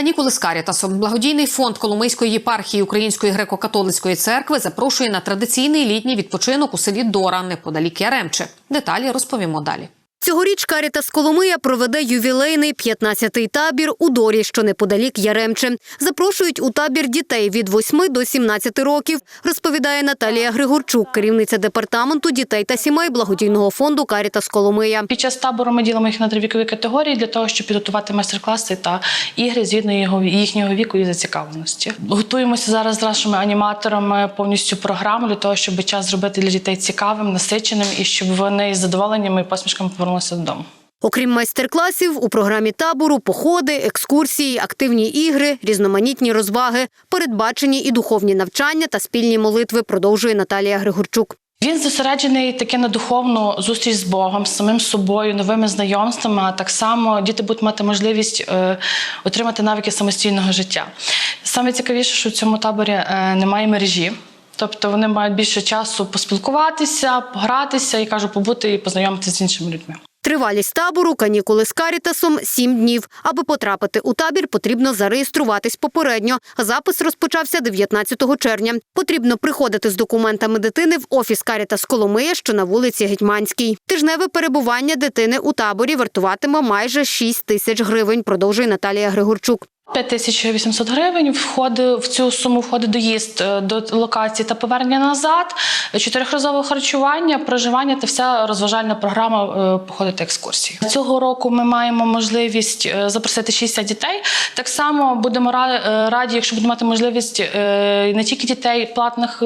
Канікули з Карітасом. Благодійний фонд Коломийської єпархії Української греко-католицької церкви запрошує на традиційний літній відпочинок у селі Дора, неподалік Яремче. Деталі розповімо далі. Цьогоріч Карітас Коломия проведе ювілейний 15-й табір у Дорі, що неподалік Яремче. Запрошують у табір дітей від 8 до 17 років, розповідає Наталія Григорчук, керівниця департаменту дітей та сімей благодійного фонду Карітас Коломия. Під час табору ми ділимо їх на три вікові категорії для того, щоб підготувати майстер-класи та ігри згідно їхнього віку і зацікавленості. Готуємося зараз з нашими аніматорами повністю програму для того, щоб час зробити для дітей цікавим, насиченим і щоб вони з задоволенням і посмішками повернулися додому. Окрім майстер-класів, у програмі табору походи, екскурсії, активні ігри, різноманітні розваги, передбачені і духовні навчання та спільні молитви, продовжує Наталія Григорчук. Він зосереджений таки на духовну зустріч з Богом, з самим собою, новими знайомствами. А так само діти будуть мати можливість е, отримати навики самостійного життя. Саме цікавіше, що в цьому таборі е, немає мережі. Тобто вони мають більше часу поспілкуватися, погратися і кажу, побути і познайомитися з іншими людьми. Тривалість табору канікули з Карітасом – сім днів. Аби потрапити у табір, потрібно зареєструватись попередньо. Запис розпочався 19 червня. Потрібно приходити з документами дитини в офіс Карітас Коломия, що на вулиці Гетьманській. Тижневе перебування дитини у таборі вартуватиме майже 6 тисяч гривень, продовжує Наталія Григорчук. 5800 гривень входить в цю суму входить доїзд е, до локації та повернення назад, чотирьохразове харчування, проживання та вся розважальна програма е, походи та екскурсії. Цього року ми маємо можливість е, запросити 60 дітей. Так само будемо раді, якщо будемо мати можливість не тільки дітей платних,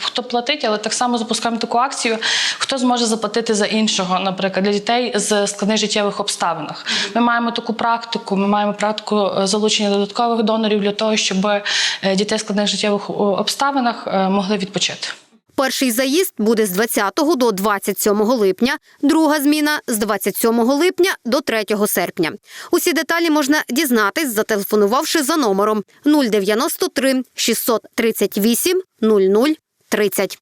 хто платить, але так само запускаємо таку акцію, хто зможе заплатити за іншого, наприклад, для дітей з складних життєвих обставинах. Ми маємо таку практику. Ми маємо практику е, залучення додаткових донорів для того, щоб е, дітей в складних життєвих обставинах е, могли відпочити. Перший заїзд буде з 20 до 27 липня, друга зміна з 27 липня до 3 серпня. Усі деталі можна дізнатись, зателефонувавши за номером 093 638 00 30.